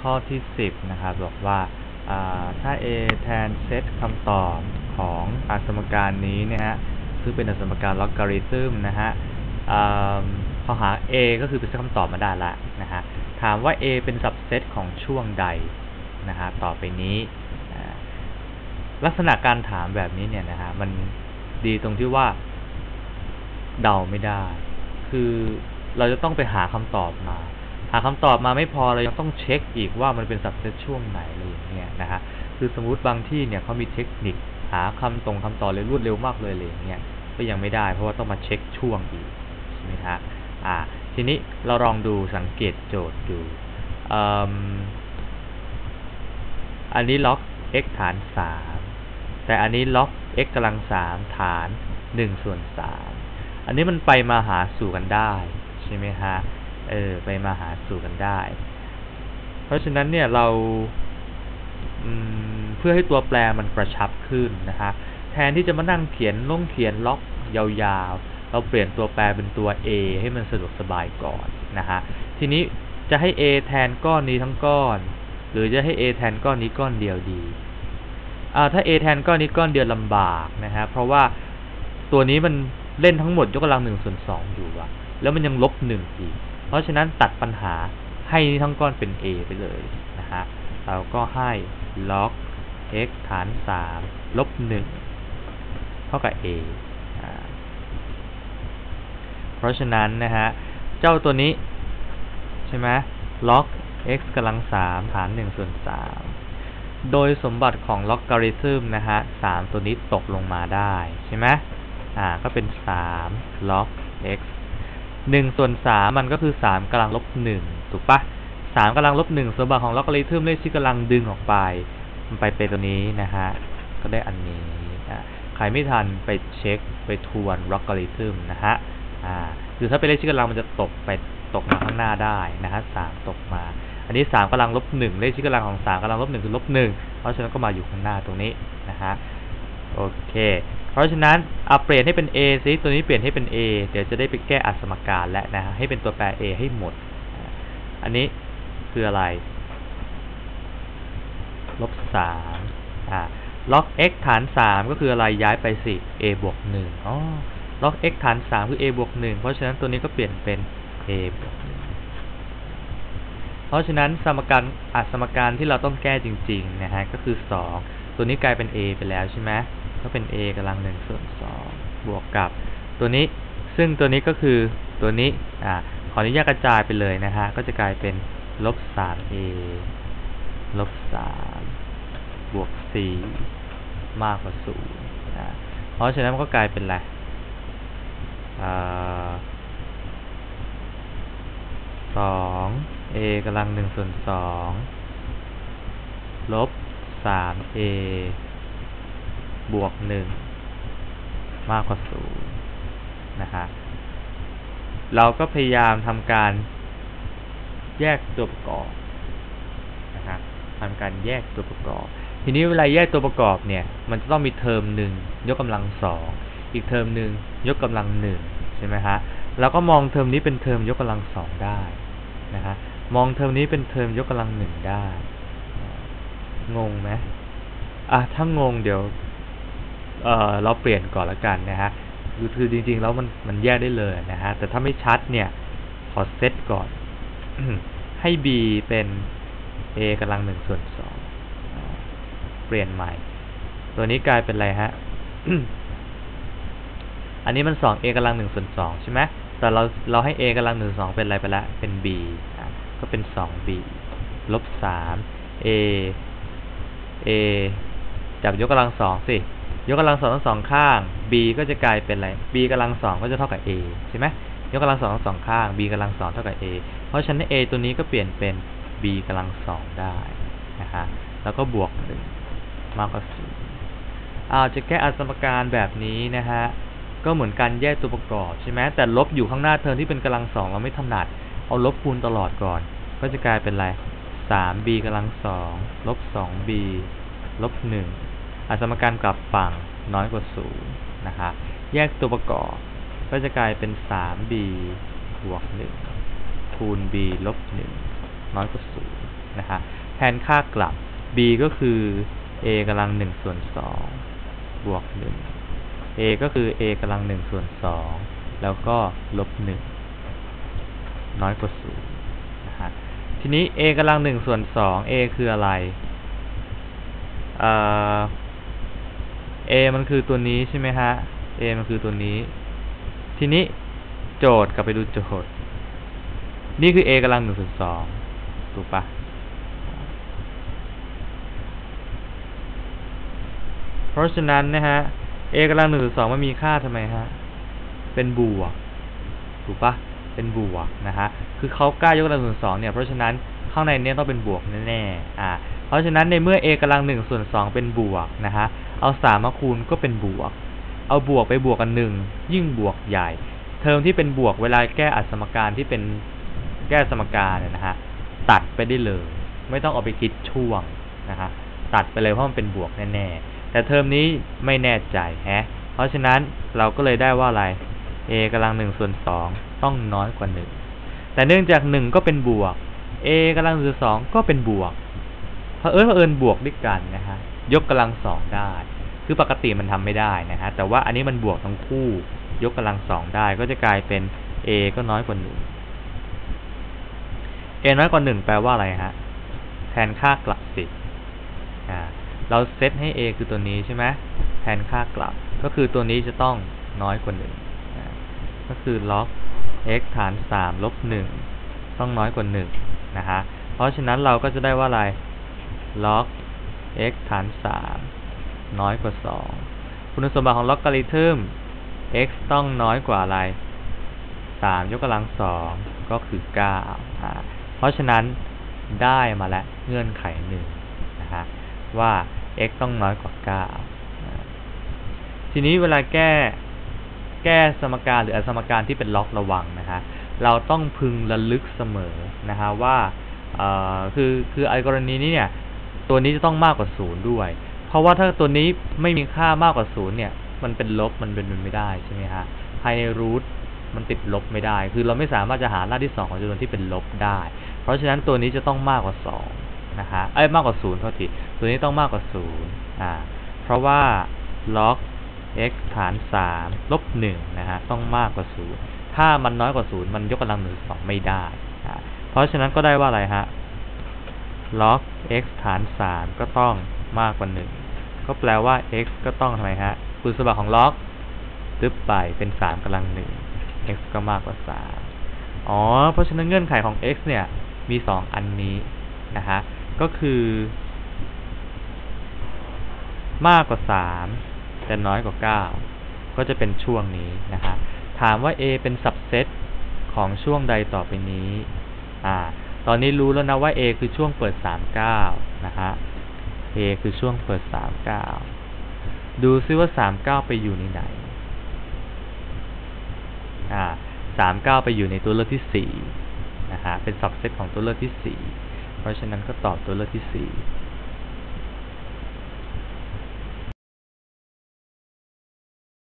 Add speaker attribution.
Speaker 1: ข้อที่ 10 นะครับ บอกว่าถ้า a แทนเซตคำตอบของอสมการนี้เนี่ยฮะซึ่งเป็นอสมการลอการิทึมนะฮะพอหา a ก็คือเป็นเซตคำตอบมาได้ละนะฮะถามว่า a เป็นสับเซตของช่วงใดนะฮะต่อไปนี้ ลักษณะการถามแบบนี้เนี่ยนะฮะมันดีตรงที่ว่าเดาไม่ได้ คือเราจะต้องไปหาคำตอบมา หาคำตอบมาไม่พอเรายังต้องเช็คอีกว่ามันเป็นสับเซตช่วงไหนอะไรอย่างเงี้ยนะฮะคือสมมุติบางที่เนี่ยเขามีเทคนิคหาคำตรงคำตอบเลยรวดเร็วมากเลยอะไรอย่างเงี้ยก็ยังไม่ได้ เพราะว่าต้องมาเช็คช่วงอีกใช่ไหมฮะอ่าทีนี้เราลองดูสังเกตโจทย์ดูอันนี้ล็อก x ฐานสามแต่อันนี้ล็อก x กำลังสามฐานหนึ่งส่วนสามอันนี้มันไปมาหาสู่กันได้ ใช่ไหมฮะ เออ ไปมาหาสู่กันได้ เพราะฉะนั้นเนี่ยเราเพื่อให้ตัวแปรมันกระชับขึ้นนะฮะแทนที่จะมานั่งเขียนลงเขียนล็อกยาวๆ เราเปลี่ยนตัวแปรเป็นตัว a ให้มันสะดวกสบายก่อนนะฮะทีนี้จะให้ a แทนก้อนนี้ทั้งก้อน หรือจะให้ a แทนก้อนนี้ก้อนเดียวดีถ้า a แทนก้อนนี้ก้อนเดียวลำบากนะฮะเพราะว่าตัวนี้มันเล่นทั้งหมดยกกำลังหนึ่งส่วนสองอยู่อะแล้วมันยังลบหนึ่งอีก เพราะฉะนั้นตัดปัญหาให้ทั้งก้อนเป็น a ไปเลยนะฮะเราก็ให้ log x ฐานสามลบหนึ่งเท่ากับ a เพราะฉะนั้นนะฮะ เจ้าตัวนี้ ใช่ไหม log x กำลังสามฐานหนึ่งส่วนสามโดยสมบัติของล็อกการิทึมนะฮะสามตัวนี้ตกลงมาได้ ใช่ไหมอ่า ก็เป็นสามล็อก x หนึ่งส่วนสามมันก็คือสามกำลังลบหนึ่งถูกปะสามกำลังลบหนึ่งสมบัติของลอการิทึมเลขที่กำลังดึงออกไป มันไปเป็นตัวนี้นะฮะ ก็ได้อันนี้ใครไม่ทันไปเช็คไปทวนล็อการิทึมนะฮะอ่าคือถ้าเป็นเลขที่กำลังมันจะตกไปตกมาข้างหน้าได้นะฮะสามตกมา อันนี้สามกำลังลบหนึ่งเลขที่กำลังของสามกำลังลบหนึ่งคือลบหนึ่งเพราะฉะนั้นก็มาอยู่ข้างหน้าตรงนี้นะฮะโอเค เพราะฉะนั้นเอาเปลี่ยนให้เป็น a ซิตัวนี้เปลี่ยนให้เป็น a เดี๋ยวจะได้ไปแก้อัสมการแล้วนะฮะให้เป็นตัวแปร a ให้หมด อันนี้คืออะไรลบสามอ่าล็อก x ฐานสามก็คืออะไรย้ายไปสิ a บวกหนึ่งอ๋อล็อก x ฐานสามคือ a บวกหนึ่งเพราะฉะนั้นตัวนี้ก็เปลี่ยนเป็น a บวกหนึ่งเพราะฉะนั้นสมการอัสมการที่เราต้องแก้จริง ๆ นะฮะ ก็คือสองตัวนี้กลายเป็น a ไปแล้วใช่ไหม ก็เป็น a กำลังหนึ่งส่วนสองบวกกับตัวนี้ ซึ่งตัวนี้ก็คือตัวนี้อ่าขออนุญาตกระจายไปเลยนะฮะ ก็จะกลายเป็นลบสาม a ลบสามบวกสี่มากกว่าศูนย์เพราะฉะนั้นมันก็กลายเป็นอะไรสอง a กำลังหนึ่งส่วนสองลบสาม a บวกหนึ่งมากกว่าศูนย์นะฮะเราก็พยายามทำการแยกตัวประกอบนะฮะทำการแยกตัวประกอบ ทีนี้เวลาแยกตัวประกอบเนี่ย มันจะต้องมีเทอมหนึ่งยกกำลังสองอีกเทอมหนึ่งยกกำลังหนึ่งใช่ไหมฮะเราก็มองเทอมนี้เป็นเทอมยกกำลังสองได้นะฮะมองเทอมนี้เป็นเทอมยกกำลังหนึ่งได้ งงไหมอะถ้างงเดี๋ยว เออเราเปลี่ยนก่อนละกันนะฮะคือจริงๆแล้วมันมันแยกได้เลยนะฮะแต่ถ้าไม่ชัดเนี่ยขอเซตก่อน ให้ b เป็น a กำลังหนึ่งส่วนสองเปลี่ยนใหม่ ตัวนี้กลายเป็นอะไรฮะอันนี้มันสอง a กำลังหนึ่งส่วนสองใช่ไหมแต่เราเราให้ a กำลังหนึ่งสองเป็นอะไรไปแล้วเป็น b ก็เป็นสอง b ลบสาม a a จับยกกำลังสองสิ ยกกำลังสองทั้งสองข้าง b ก็จะกลายเป็นอะไร b กำลังสองก็จะเท่ากับ a ใช่ไหมยกกำลังสองทั้งสองข้าง b กำลังสองเท่ากับ a เพราะฉะนั้น a ตัวนี้ก็เปลี่ยนเป็น b กำลังสองได้นะฮะแล้วก็บวกหนึ่งมากกว่าศูนย์าจะแก้อสมการแบบนี้นะฮะก็เหมือนการแยกตัวประกอบใช่ไหมแต่ลบอยู่ข้างหน้าเทอมที่เป็นกำลังสองเราไม่ถนัด เอาลบคูณตลอดก่อน ก็จะกลายเป็นอะไร 3b กำลังสองลบ 2b ลบ1 อาสมการกลับฝั่งน้อยกว่า0นะครับแยกตัวประกอบก็จะกลายเป็น 3b บวก 1 คูณ b ลบ 1 น้อยกว่า0นะครับแทนค่ากลับ b ก็คือ a กำลัง1ส่วน2บวก 1 a ก็คือ a กำลัง1ส่วน2แล้วก็ลบ 1 น้อยกว่า0นะฮะทีนี้ a กำลัง1ส่วน2 a คืออะไรเอ่อ a มันคือตัวนี้ใช่ไหมฮะ a มันคือตัวนี้ ทีนี้โจทย์กลับไปดูโจทย์ นี่คือ a กำลังหนึ่งส่วนสองถูกปะเพราะฉะนั้นนะฮะ a กำลังหนึ่งส่วนสองมันมีค่าทำไมฮะ เป็นบวก ถูกปะเป็นบวกนะฮะ คือเขากล้ายกกำลังส่วนสองเนี่ย เพราะฉะนั้นข้างในเนี้ต้องเป็นบวกแน่ๆ อ่า เพราะฉะนั้นในเมื่อ a กำลังหนึ่งส่วนสองเป็นบวกนะฮะ เอาสามมาคูณก็เป็นบวก เอาบวกไปบวกกันหนึ่งยิ่งบวกใหญ่ เทอมที่เป็นบวกเวลาแก้อัดสมการที่เป็นแก้สมการเนี่ยนะฮะตัดไปได้เลย ไม่ต้องเอาไปคิดช่วงนะฮะตัดไปเลยเพราะมันเป็นบวกแน่ๆ แต่เทอมนี้ไม่แน่ใจฮะเพราะฉะนั้นเราก็เลยได้ว่าอะไร a กำลังหนึ่งส่วนสองต้องน้อยกว่าหนึ่งแต่เนื่องจากหนึ่งก็เป็นบวก a กำลังหนึ่งส่วนสองก็เป็นบวกเผอิญเผอิญบวกด้วยกันนะฮะ ยกกำลังสองได้ คือปกติมันทำไม่ได้นะฮะแต่ว่าอันนี้มันบวกทั้งคู่ ยกกำลังสองได้ ก็จะกลายเป็น a ก็น้อยกว่าหนึ่ง a น้อยกว่าหนึ่งแปลว่าอะไรฮะแทนค่ากลับสิอ่าเราเซตให้ a คือตัวนี้ใช่ไหมแทนค่ากลับ ก็คือตัวนี้จะต้องน้อยกว่าหนึ่งก็คือ log x ฐานสามลบหนึ่งต้องน้อยกว่าหนึ่งนะฮะ เพราะฉะนั้นเราก็จะได้ว่าอะไร log x ฐานสามน้อยกว่าสองคุณสมบัติของล็อการิทึม x ต้องน้อยกว่าอะไรสามยกกำลังสองก็คือเก้าอ่าเพราะฉะนั้นได้มาแล้วเงื่อนไขหนึ่งนะฮะว่า x ต้องน้อยกว่าเก้าทีนี้เวลาแก้แก้สมการหรืออสมการที่เป็นล็อกระวังนะฮะเราต้องพึงระลึกเสมอนะฮะว่าคือคือไอ้กรณีนี้เนี่ย ตัวนี้จะต้องมากกว่าศูนย์ด้วย เพราะว่าถ้าตัวนี้ไม่มีค่ามากกว่าศูนย์เนี่ย มันเป็นลบมันเป็นมันไม่ได้ใช่ไหมฮะภายในรูทมันติดลบไม่ได้ คือเราไม่สามารถจะหารากที่สองของจำนวนที่เป็นลบได้ เพราะฉะนั้นตัวนี้จะต้องมากกว่าสองนะฮะเอ้ยมากกว่าศูนย์โทษทีตัวนี้ต้องมากกว่าศูนย์อ่า เพราะว่า log x ฐานสามลบหนึ่งนะฮะต้องมากกว่าศูนย์ถ้ามันน้อยกว่าศูนย์มันยกกำลังหนึ่งสองไม่ได้ เพราะฉะนั้นก็ได้ว่าอะไรฮะ log x ฐานสามก็ต้องมากกว่าหนึ่งก็แปลว่า x ก็ต้องทำไมฮะคุณสมบัติของ log ตึ๊บไปเป็นสามกำลังหนึ่ง x ก็มากกว่าสามอ๋อ เพราะฉะนั้นเงื่อนไขของ x เนี่ย มีสองอันนี้นะฮะ ก็คือ มากกว่าสามแต่น้อยกว่าเก้าก็จะเป็นช่วงนี้นะฮะ ถามว่า a เป็นสับเซตของช่วงใดต่อไปนี้ อ่า ตอนนี้รู้แล้วนะว่า a คือช่วงเปิด 39 นะฮะ a คือช่วงเปิด 39 ดูซิว่า 39 ไปอยู่ในไหน อ่า 39 ไปอยู่ในตัวเลือกที่ 4 นะฮะ เป็นสับเซตของตัวเลือกที่ 4 เพราะฉะนั้นก็ตอบตัวเลือกที่ 4